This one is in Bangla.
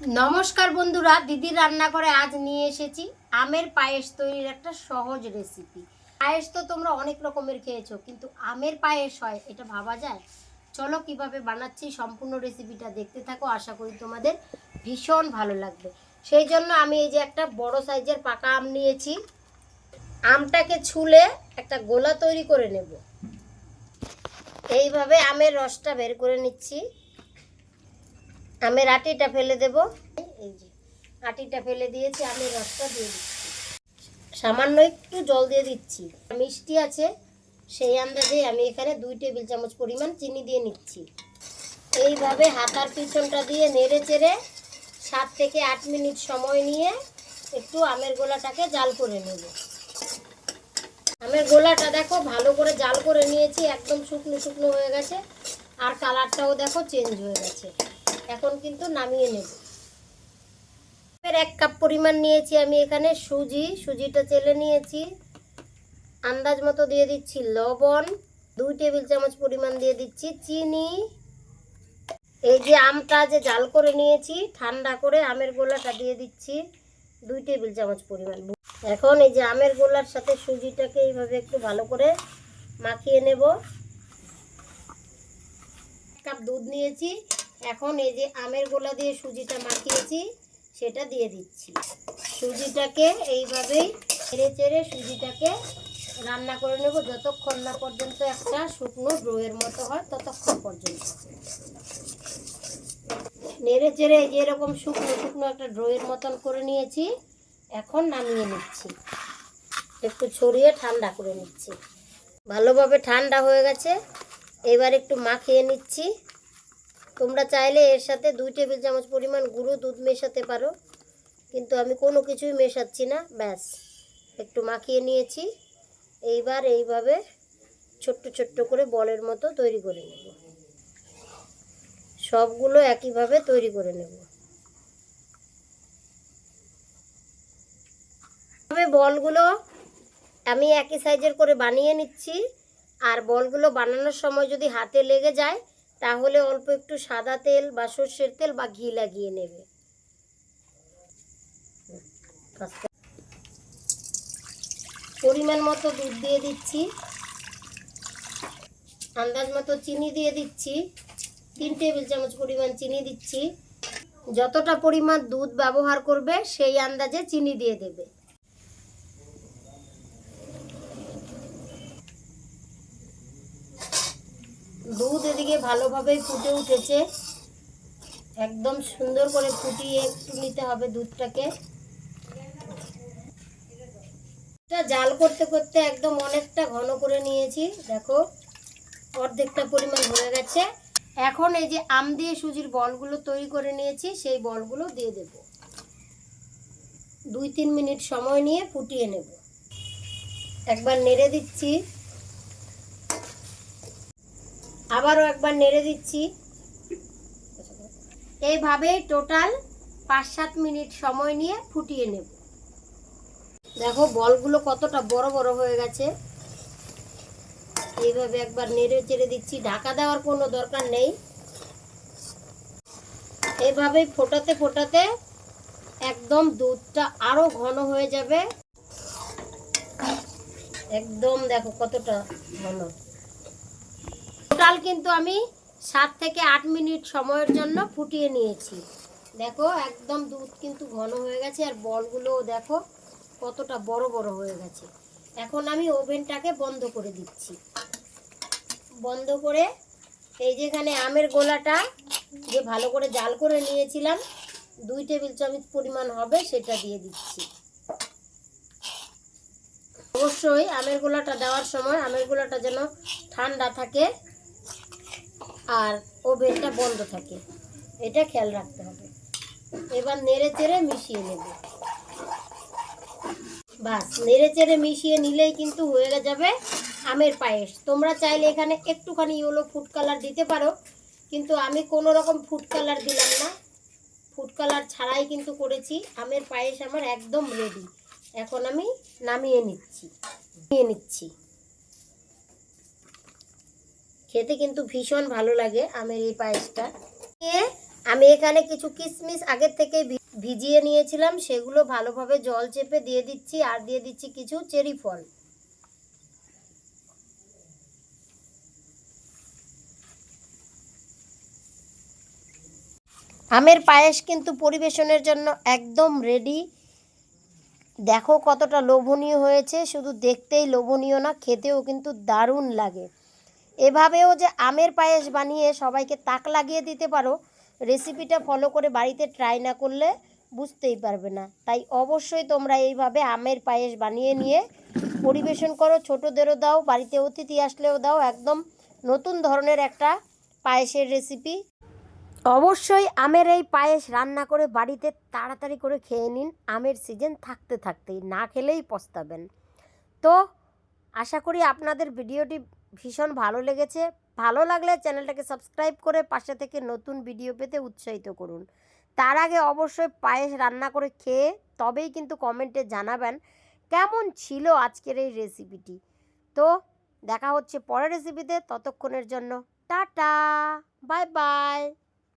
নমস্কার বন্ধুরা, দিদির রান্নাঘরে আজ নিয়ে এসেছি আমের পায়েস তৈরির একটা সহজ রেসিপি পায়েস তো তোমরা অনেক রকমের খেয়েছো, কিন্তু আমের পায়েস হয়, এটা ভাবা যায়? চলো কীভাবে বানাচ্ছি সম্পূর্ণ রেসিপিটা দেখতে থাকো, আশা করি তোমাদের ভীষণ ভালো লাগবে। সেই জন্য আমি এই যে একটা বড় সাইজের পাকা আম নিয়েছি। আমটাকে ছুলে একটা গোলা তৈরি করে নেব। এইভাবে আমের রসটা বের করে নিচ্ছি। আমের আটিটা ফেলে দেব। এই যে আটিটা ফেলে দিয়েছি আমের রসটা দিয়ে দিচ্ছি। সামান্য একটু জল দিয়ে দিচ্ছি। মিষ্টি আছে, সেই আন্দাজে আমি এখানে দুই টেবিল চামচ পরিমাণ চিনি দিয়ে নিচ্ছি। এইভাবে হাতার পিছনটা দিয়ে নেড়ে চেড়ে সাত থেকে আট মিনিট সময় নিয়ে একটু আমের গোলাটাকে জাল করে নেব। আমের গোলাটা দেখো, ভালো করে জাল করে নিয়েছি, একদম শুকনো শুকনো হয়ে গেছে। আর কালারটাও দেখো চেঞ্জ হয়ে গেছে। এখন কিন্তু নামিয়ে নেব। এক কাপ পরিমাণ নিয়েছি আমি এখানে সুজি, সুজিটা চেলে নিয়েছি। আন্দাজ মতো দিয়ে দিচ্ছি লবণ, দুই টেবিল চামচ পরিমাণ দিয়ে দিচ্ছি চিনি। এই যে আমটা যে জাল করে নিয়েছি, ঠান্ডা করে আমের গোলাটা দিয়ে দিচ্ছি দুই টেবিল চামচ পরিমাণ। এখন এই যে আমের গোলার সাথে সুজিটাকে এইভাবে একটু ভালো করে মাখিয়ে নেব। কাপ দুধ নিয়েছি এখন এই যে আমের গোলা দিয়ে সুজিটা মাখিয়েছি, সেটা দিয়ে দিচ্ছি। সুজিটাকে এইভাবেই ছেড়ে চেড়ে সুজিটাকে রান্না করে নেব। যতক্ষণ না পর্যন্ত একটা শুকনো ডোয়ের মতো হয়, ততক্ষণ পর্যন্ত। নেড়ে চেড়ে এই যে এরকম শুকনো শুকনো একটা ড্রয়ের মতন করে নিয়েছি, এখন নামিয়ে নিচ্ছি। একটু ছড়িয়ে ঠান্ডা করে নিচ্ছি। ভালোভাবে ঠান্ডা হয়ে গেছে, এবার একটু মাখিয়ে নিচ্ছি। তোমরা চাইলে এর সাথে দুই টেবিল চামচ পরিমাণ গুঁড়ো দুধ মেশাতে পারো। কিন্তু আমি কোনো কিছুই মেশাচ্ছি না, ব্যাস। একটু মাখিয়ে নিয়েছি। এইবার এইভাবে ছোট্ট ছোট্ট করে বলের মতো তৈরি করে নেব। সবগুলো একইভাবে তৈরি করে নেব। বলগুলো আমি একই সাইজের করে বানিয়ে নিচ্ছি। আর বলগুলো বানানোর সময় যদি হাতে লেগে যায় তাহলে অল্প একটু সাদা তেল বা সর্ষের তেল বা ঘি লাগিয়ে নেবে। পরিমাণ মতো দুধ দিয়ে দিচ্ছি। আন্দাজ মতো চিনি দিয়ে দিচ্ছি। তিন টেবিল চামচ পরিমাণ চিনি দিচ্ছি। যতটা পরিমাণ দুধ ব্যবহার করবে, সেই আন্দাজে চিনি দিয়ে দেবে। এদিকে ভালোভাবে ফুটে উঠেছে। একদম সুন্দর করে ফুটিয়ে একটু নিতে হবে দুধটাকে। জাল করতে করতে একদম অনেকটা ঘন করে নিয়েছি, দেখো। অর্ধেকটা পরিমাণ হয়ে গেছে। এখন এই যে আম দিয়ে সুজির বলগুলো তৈরি করে নিয়েছি, সেই বলগুলো দিয়ে দেব। দুই তিন মিনিট সময় নিয়ে ফুটিয়ে নেব। একবার নেড়ে দিচ্ছি। আবারও একবার নেড়ে দিচ্ছি। এইভাবেই টোটাল পাঁচ সাত মিনিট সময় নিয়ে ফুটিয়ে নেব। দেখো, বলগুলো কতটা বড় বড় হয়ে গেছে। এইভাবে একবার নেড়ে চেড়ে দিচ্ছি। ঢাকা দেওয়ার কোনো দরকার নেই। এইভাবেই ফোটাতে ফোটাতে একদম দুধটা আরও ঘন হয়ে যাবে। একদম দেখো কতটা ঘন। টোটাল কিন্তু আমি সাত থেকে আট মিনিট সময়ের জন্য ফুটিয়ে নিয়েছি। দেখো, একদম দুধ কিন্তু ঘন হয়ে গেছে আর বলগুলোও দেখো কতটা বড় বড় হয়ে গেছে। এখন আমি ওভেনটাকে বন্ধ করে দিচ্ছি। বন্ধ করে এই যেখানে আমের গোলাটা যে ভালো করে জাল করে নিয়েছিলাম, দুই টেবিল চামচ পরিমাণ হবে সেটা দিয়ে দিচ্ছি। অবশ্যই আমের গোলাটা দেওয়ার সময় আমের গোলাটা যেন ঠান্ডা থাকে আর ওভেনটা বন্ধ থাকে। এটা খেয়াল রাখতে হবে। এবার নেড়ে চেড়ে মিশিয়ে নেব। বাস, নেড়ে চেড়ে মিশিয়ে নিলেই কিন্তু হয়ে যাবে আমের পায়েস। তোমরা চাইলে এখানে একটুখানি ইয়েলো ফুড কালার দিতে পারো, কিন্তু আমি কোনো রকম ফুড কালার দিলাম না। ফুড কালার ছাড়াই কিন্তু করেছি। আমের পায়েস আমার একদম রেডি এখন আমি নামিয়ে নিচ্ছি। নিয়ে নিচ্ছি। খেতে কিন্তু ভীষণ ভালো লাগে আমের এই পায়েসটা। আমি এখানে কিছু কিশমিশ আগের থেকে ভিজিয়ে নিয়েছিলাম, সেগুলো ভালোভাবে জল চেপে দিয়ে দিচ্ছি আর দিয়ে দিচ্ছি কিছু চেরি ফল। আমের পায়েস কিন্তু পরিবেশনের জন্য একদম রেডি দেখো কতটা লোভনীয় হয়েছে, শুধু দেখতেই লোভনীয় না, খেতেও কিন্তু দারুণ লাগে। এভাবেও যে আমের পায়েস বানিয়ে সবাইকে তাক লাগিয়ে দিতে পারো রেসিপিটা ফলো করে বাড়িতে ট্রাই না করলে বুঝতেই পারবে না। তাই অবশ্যই তোমরা এইভাবে আমের পায়েস বানিয়ে নিয়ে পরিবেশন করো, ছোটোদেরও দাও, বাড়িতে অতিথি আসলেও দাও, একদম নতুন ধরনের একটা পায়েসের রেসিপি অবশ্যই আমের এই পায়েস রান্না করে বাড়িতে তাড়াতাড়ি করে খেয়ে নিন, আমের সিজন থাকতে থাকতেই, না খেলেই পস্তাবেন। তো আশা করি আপনাদের ভিডিওটি ভীষণ ভালো লেগেছে। ভালো লাগলে চ্যানেলটাকে সাবস্ক্রাইব করে পাশে থেকে নতুন ভিডিও পেতে উৎসাহিত করুন। তার আগে অবশ্যই পায়েস রান্না করে খেয়ে তবেই কিন্তু কমেন্টে জানাবেন কেমন ছিল আজকের এই রেসিপিটি। তো দেখা হচ্ছে পরের রেসিপিতে, ততক্ষণের জন্য টাটা, বাই বাই।